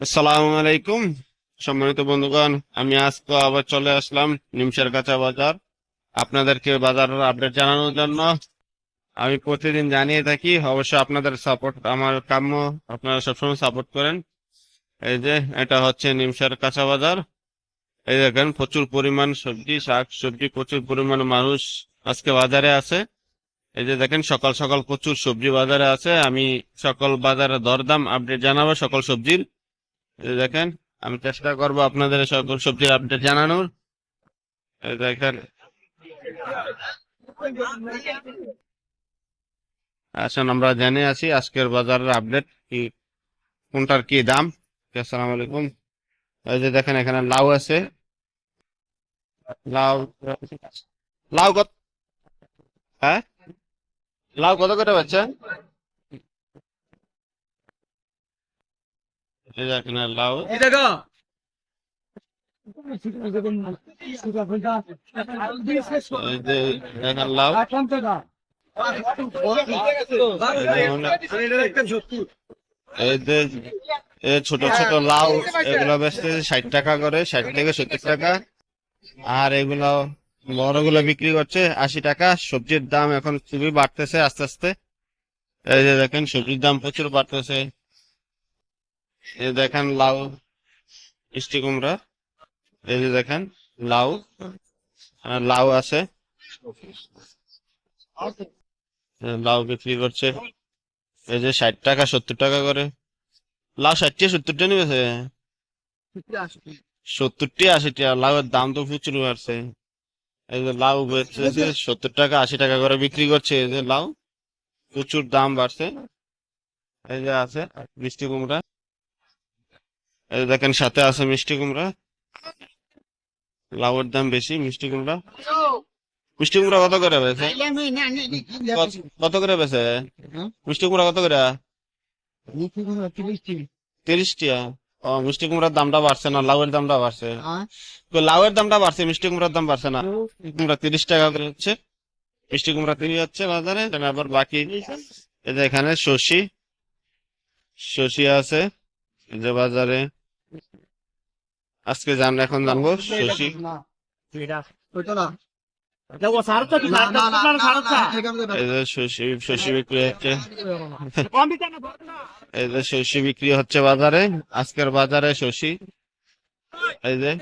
আসসালামু আলাইকুম, সম্মানিত বন্ধুগণ, আমি আজকে আবার চলে আসলাম নিমসের কাঁচা বাজার। আপনাদেরকে বাজারের আপডেট জানানোর জন্য। আমি প্রতিদিন জানিয়ে থাকি, অবশ্যই আপনাদের সাপোর্ট আমার কাম্য, আপনারা সবসময় সাপোর্ট করেন। এই যে, এটা হচ্ছে নিমসের কাঁচা বাজার। এই দেখেন, প্রচুর পরিমাণ সবজি, শাক সবজি, প্রচুর পরিমাণ মানুষ আজকে বাজারে আছে। এই যে দেখেন, সকাল সকাল প্রচুর সবজি বাজারে আছে। আমি সকল বাজারের দরদাম আপডেট জানাব সকল সবজির। দেখেন, আমি চেষ্টা করব আপনাদের সকল সবজির আপডেট জানানোর। দেখেন। আসুন, আমরা জেনে আছি আজকের বাজারের আপডেট কি, কোনটার কি দাম। আসসালামু আলাইকুম। এই যে দেখেন, এখানে লাউ আছে। লাউ লাউ কত? হ্যাঁ? লাউ কত করে বাচ্চা লাউ এই লাউ এই ছোট ছোট লাউ এগুলো বেচতে ষাট টাকা করে ষাট থেকে সত্তর টাকা আর এগুলো বড়গুলো বিক্রি করছে, আশি টাকা। সবজির দাম এখন খুবই বাড়তেছে আস্তে আস্তে। এই যে দেখেন, সবজির দাম প্রচুর বাড়তেছে। এই দেখেন, লাউ, মিষ্টি কুমড়া। এই যে দেখেন, লাউ। লাউ আছে। লাউ বিক্রি করছে। এই যে ষাট টাকা, সত্তর টাকা করে। লাউ ষাটটি সত্তরটা নিবেছে সত্তরটি আশিটি লাউয়ের দাম তো প্রচুর বাড়ছে। এই যে লাউ বেচতেছে সত্তর টাকা আশি টাকা করে বিক্রি করছে। এই যে লাউ প্রচুর দাম বাড়ছে। এই যে আছে মিষ্টি কুমড়া। এই যে দেখেন সাথে আছে মিষ্টি কুমড়া। লাউয়ের দাম বেশি মিষ্টি কুমড়া। মিষ্টি কুমড়া কত করে বেছে কত করে বেছে মিষ্টি কুমড়া কত করে? তিরিশ টিয়া। ও মিষ্টি কুমড়ার দামটা বাড়ছে না লাউয়ের দামটা বাড়ছে। তো লাউয়ের দামটা বাড়ছে মিষ্টি কুমড়ার দাম বাড়ছে না। কুমড়া তিরিশ টাকা করে হচ্ছে। মিষ্টি কুমড়া তিরিশ হচ্ছে বাজারে আবার বাকি এই যে এখানে শশি। শশি আছে যে বাজারে। আজকে জান এখন জানব শশি। শস্য বিক্রি হচ্ছে। বাজারে আজকের বাজারে শশি। এই যে।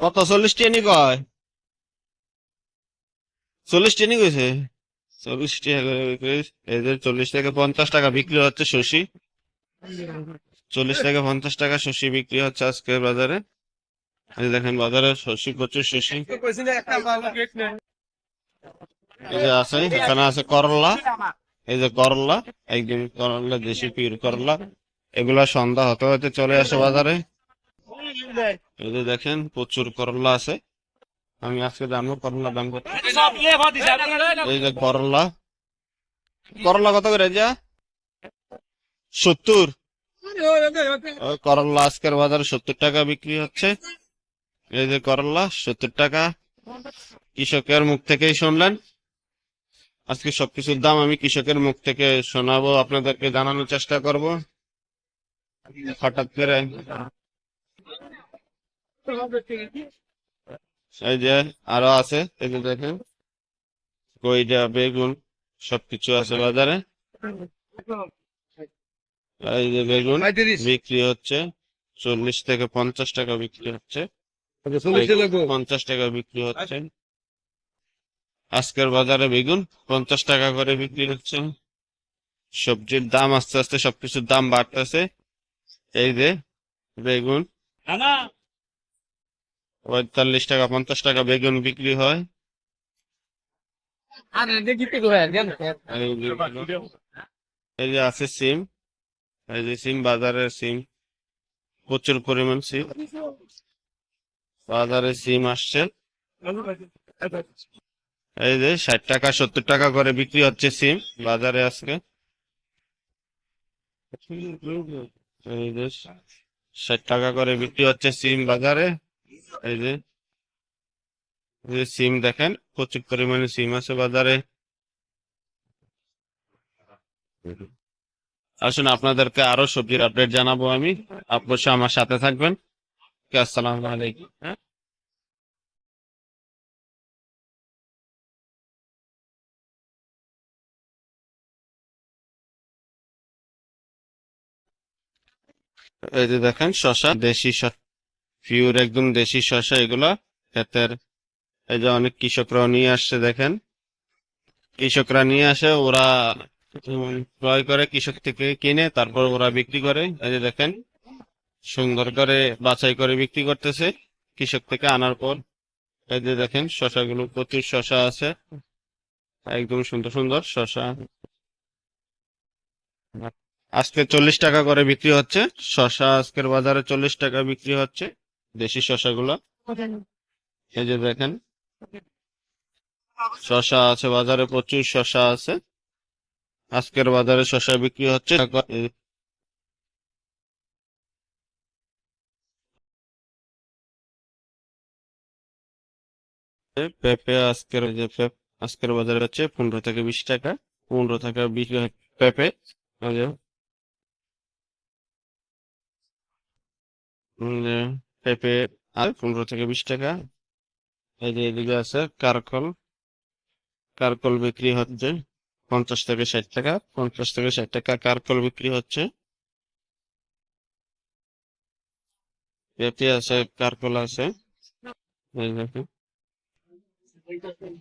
কত চল্লিশ টেনি কয় চল্লিশ টেনি কইছে চল্লিশ যে চল্লিশ থেকে পঞ্চাশ টাকা বিক্রি হচ্ছে শশি। চল্লিশ থেকে পঞ্চাশ টাকা শশি বিক্রি হচ্ছে আজকের বাজারে। দেখেন বাজারে শশি প্রচুর শশি। এই যে আছে, এখানে আছে করলা। এই যে করলা, একদিন করলা দেশি পির করলা। এগুলা সন্ধ্যা হতে হতে চলে আসে বাজারে। এই যে দেখেন, প্রচুর করলা আছে। আমি আজকে জানব করলা দাম কত। এই যে করলা। করলা কত করে যা? সত্তর। করলা আজকের বাজারে সত্তর টাকা বিক্রি হচ্ছে। এই যে করলা সত্তর টাকা। কৃষকের মুখ থেকেই শুনলেন। আজকে সবকিছুর দাম আমি কৃষকের মুখ থেকে শোনাবো আপনাদেরকে জানানোর চেষ্টা করব। হঠাৎ করে এই যে আরও আছে এই যে দেখেন কইডা বেগুন সবকিছু আছে বাজারে। এই যে বেগুন বিক্রি হচ্ছে চল্লিশ থেকে পঞ্চাশ টাকা বিক্রি হচ্ছে। পঞ্চাশ টাকা বিক্রি হচ্ছে। আজকের বাজারে বেগুন পঞ্চাশ টাকা করে বিক্রি হচ্ছে। সবজির দাম আস্তে আস্তে সবকিছুর দাম বাড়তেছে। এই যে বেগুন পঁয়তাল্লিশ টাকা পঞ্চাশ টাকা বেগুন বিক্রি হয়। এই যে এই যে আছে সিম। এই যে সিম বাজারের সিম। প্রচুর পরিমাণ সিম। বাজারে সিম আসছে। এই যে ষাট টাকা, সত্তর টাকা করে বিক্রি হচ্ছে সিম বাজারে আজকে। এই যে ষাট টাকা করে বিক্রি হচ্ছে সিম বাজারে। এই যে সিম দেখেন, প্রচুর পরিমাণে সিম আছে বাজারে। আসুন আপনাদেরকে আরও সবজির আপডেট জানাব আমি। অবশ্যই আমার সাথে থাকবেন। আসসালামু আলাইকুম হ্যাঁ? এই যে দেখেন শশা দেশি পিওর একদম দেশি শশা এগুলা ক্ষেতের, এই যে অনেক কৃষকরা নিয়ে আসছে, দেখেন। কৃষকরা নিয়ে আসে, ওরা ক্রয় করে, কৃষক থেকে কিনে, তারপর ওরা বিক্রি করে, এই যে দেখেন। সুন্দর করে বাছাই করে বিক্রি করতেছে। কৃষক থেকে আনার পর, এই যে দেখেন, শশাগুলো প্রচুর শশা আছে। একদম সুন্দর সুন্দর শশা। আজকে চল্লিশ টাকা করে বিক্রি হচ্ছে। শশা আজকের বাজারে চল্লিশ টাকা বিক্রি হচ্ছে, দেশি শশাগুলো। এই যে দেখেন, শশা আছে, বাজারে প্রচুর শশা আছে। আজকের বাজারে শশা বিক্রি হচ্ছে। পেঁপে আজকের যে আজকের বাজারে হচ্ছে পনেরো থেকে বিশ টাকা, পনেরো থেকে বিশ পেঁপে। পেঁপে আর পনেরো থেকে বিশ টাকা। এই যে এদিকে আছে কারকল কারকল বিক্রি হচ্ছে পঞ্চাশ থেকে ষাট টাকা, পঞ্চাশ থেকে ষাট টাকা কারকল বিক্রি হচ্ছে। পেঁপে আছে, কারকল আছে। এই দেখেন